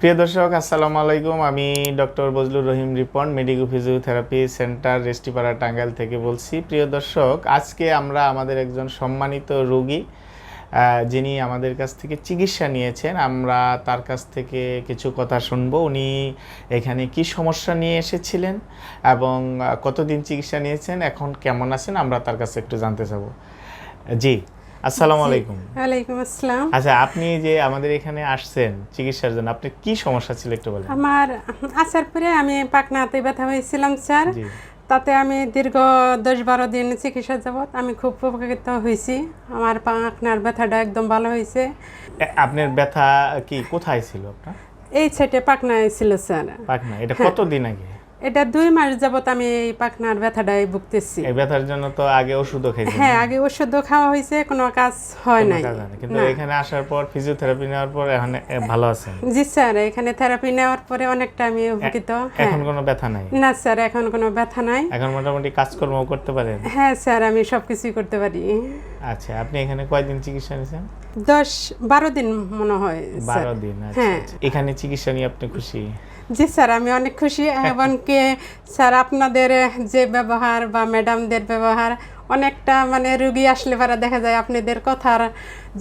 প্রিয় দর্শক, আসসালামু আলাইকুম। আমি doctor Bazlur Rahim Ripon, Medico physiotherapy centre Restipara Tangail থেকে বলছি। প্রিয় দর্শক, আজকে আমরা আমাদের একজন সম্মানিত রোগী যিনি আমাদের কাছ থেকে চিকিৎসা নিয়েছেন। আমরা তার কাছ থেকে কিছু কথা শুনব। উনি এখানে কি সমস্যা নিয়ে এসেছিলেন এবং কতদিন চিকিৎসা নিয়েছেন, এখন কেমন আছেন, আমরা তার কাছে একটু জানতে চাবো। জি আসসালামু আলাইকুম। ওয়ালাইকুম আসসালাম। আচ্ছা আপনি যে আমাদের এখানে আসছেন চিকিৎসার জন্য আপনার কি সমস্যা ছিল একটু বলেন। আমার আসার পরে আমি পাকনাতে ব্যথা হয়েছিলাম স্যার। তাতে আমি দীর্ঘ দশ বারো দিন চিকিৎসা যাবত আমি খুব উপকৃত হয়েছি। আমার পাকনার ব্যথাটা একদম ভালো হয়েছে। আপনার ব্যথা কি কোথায় ছিল আপনার? এই সাইডে পাকনায় ছিল স্যার। পাকনা এটা হ্যাঁ। কতদিন আগে? এটা দুই মাস যাবত আমি এই পাকনার ব্যথাটাই ভুগতেছি। এই ব্যথার জন্য তো আগে ওষুধও খাইছেন। হ্যাঁ আগে ওষুধও খাওয়া হয়েছে কোনো কাজ হয় নাই। হয়। কিন্তু এখানে আসার পর ফিজিওথেরাপি নেওয়ার পর এখন ভালো আছেন। জি স্যার এখানে থেরাপি নেওয়ার পরে অনেকটা আমি উপকৃত। হ্যাঁ। এখন কোনো ব্যথা নাই? না স্যার এখন কোনো ব্যথা নাই। এখন মোটামুটি কাজকর্ম করতে পারেন? হ্যাঁ স্যার আমি সব কিছুই করতে পারি। আচ্ছা আপনি এখানে কয়দিন চিকিৎসা নিয়েছেন? দশ বারো দিন মনে হয় বারো দিন আচ্ছা হ্যাঁ। আচ্ছা। এখানে চিকিৎসা নিয়ে আপনি খুশি? জি স্যার আমি অনেক খুশি এমনকি স্যার আপনাদের যে ব্যবহার বা ম্যাডামদের ব্যবহার অনেকটা মানে রুগী আসলে পরে দেখা যায় আপনাদের কথার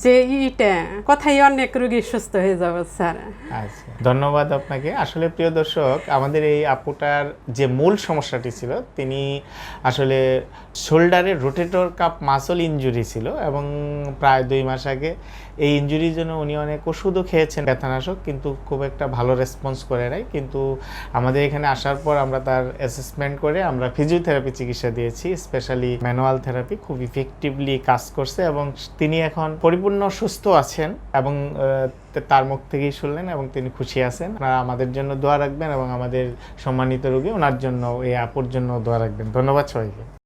যে ইটা, কথাই অনেক রুগী সুস্থ হয়ে যাবে, স্যার। আচ্ছা। ধন্যবাদ আপনাকে। আসলে প্রিয় দর্শক, আমাদের এই আপুটার যে মূল সমস্যাটি ছিল, তিনি আসলে শোল্ডারে রোটেটর কাপ মাসল ইনজুরি ছিল এবং প্রায় দুই মাস আগে এই ইনজুরির জন্য উনি অনেক ওষুধও খেয়েছেন ব্যথানাশক, কিন্তু খুব একটা ভালো রেসপন্স করে নাই। কিন্তু আমাদের এখানে আসার পর আমরা তার অ্যাসেসমেন্ট করে আমরা ফিজিওথেরাপি চিকিৎসা দিয়েছি স্পেশালি ম্যানুয়াল থেরাপি খুব ইফেক্টিভলি কাজ করছে এবং তিনি এখন পরিপূর্ণ সুস্থ আছেন এবং তার মুখ থেকেই শুনলেন এবং তিনি খুশি আছেন। আপনারা আমাদের জন্য দোয়া রাখবেন এবং আমাদের সম্মানিত রোগী ওনার জন্য, এই আপুর জন্য দোয়া রাখবেন। ধন্যবাদ সবাইকে।